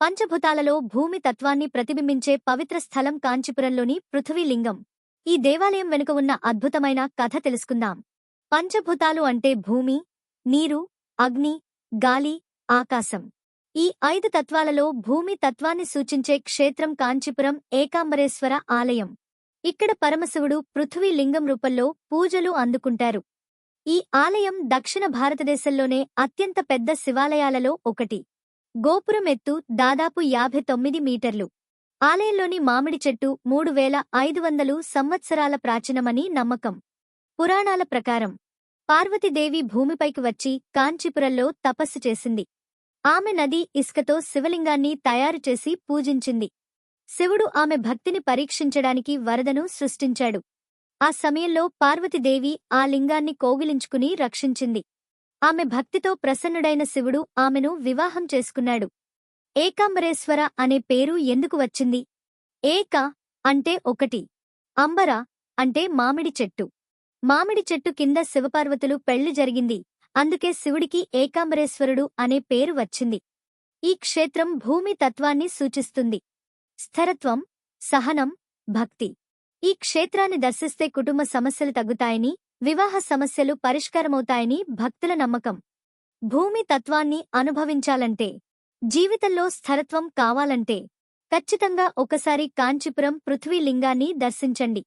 పంచభూతాలలో భూమి తత్వాన్ని ప్రతిబింబించే పవిత్ర స్థలం కాంచీపురంలోని పృథ్వీలింగం. ఈ దేవాలయం వెనుక ఉన్న అద్భుతమైన కథ తెలుసుకుందాం. పంచభూతాలు అంటే భూమి నీరు అగ్ని గాలి ఆకాశం. ఈ ఐదు తత్వాలలో భూమి తత్వాన్ని సూచించే క్షేత్రం కాంచీపురం ఏకాంబరేశ్వర ఆలయం. ఇక్కడ పరమశివుడు పృథ్వీ లింగం రూపంలో పూజలు అందుకుంటారు. ఈ ఆలయం దక్షిణ భారతదేశంలోనే అత్యంత పెద్ద శివాలయాలలో ఒకటి. గోపురం ఎత్తు దాదాపు యాభై తొమ్మిది మీటర్లు. ఆలయంలోని మామిడి చెట్టు మూడు వేల ఐదు వందలు సంవత్సరాల ప్రాచీనమని నమ్మకం. పురాణాల ప్రకారం పార్వతీదేవి భూమిపైకి వచ్చి కాంచీపురంలో తపస్సు చేసింది. ఆమె నది ఇసుకతో శివలింగాన్ని తయారు చేసి పూజించింది. శివుడు ఆమె భక్తిని పరీక్షించడానికి వరదను సృష్టించాడు. ఆ సమయంలో పార్వతీదేవి ఆ లింగాన్ని కోగిలించుకుని రక్షించింది. ఆమె భక్తితో ప్రసన్నుడైన శివుడు ఆమెను వివాహం చేసుకున్నాడు. ఏకాంబరేశ్వర అనే పేరు ఎందుకు వచ్చింది? ఏక అంటే ఒకటి అంబర అంటే మామిడి చెట్టు. మామిడి చెట్టు కింద శివపార్వతులు పెళ్ళి జరిగింది. అందుకే శివుడికి ఏకాంబరేశ్వరుడు అనే పేరు వచ్చింది. ఈ క్షేత్రం భూమి తత్వాన్ని సూచిస్తుంది. స్థిరత్వం సహనం భక్తి. ఈ క్షేత్రాన్ని దర్శిస్తే కుటుంబ సమస్యలు తగ్గుతాయని వివాహ సమస్యలు పరిష్కారమవుతాయని భక్తుల నమ్మకం. భూమి తత్వాన్ని అనుభవించాలంటే జీవితంలో స్థిరత్వం కావాలంటే ఖచ్చితంగా ఒకసారి కాంచీపురం పృథ్వీ లింగాన్ని దర్శించండి.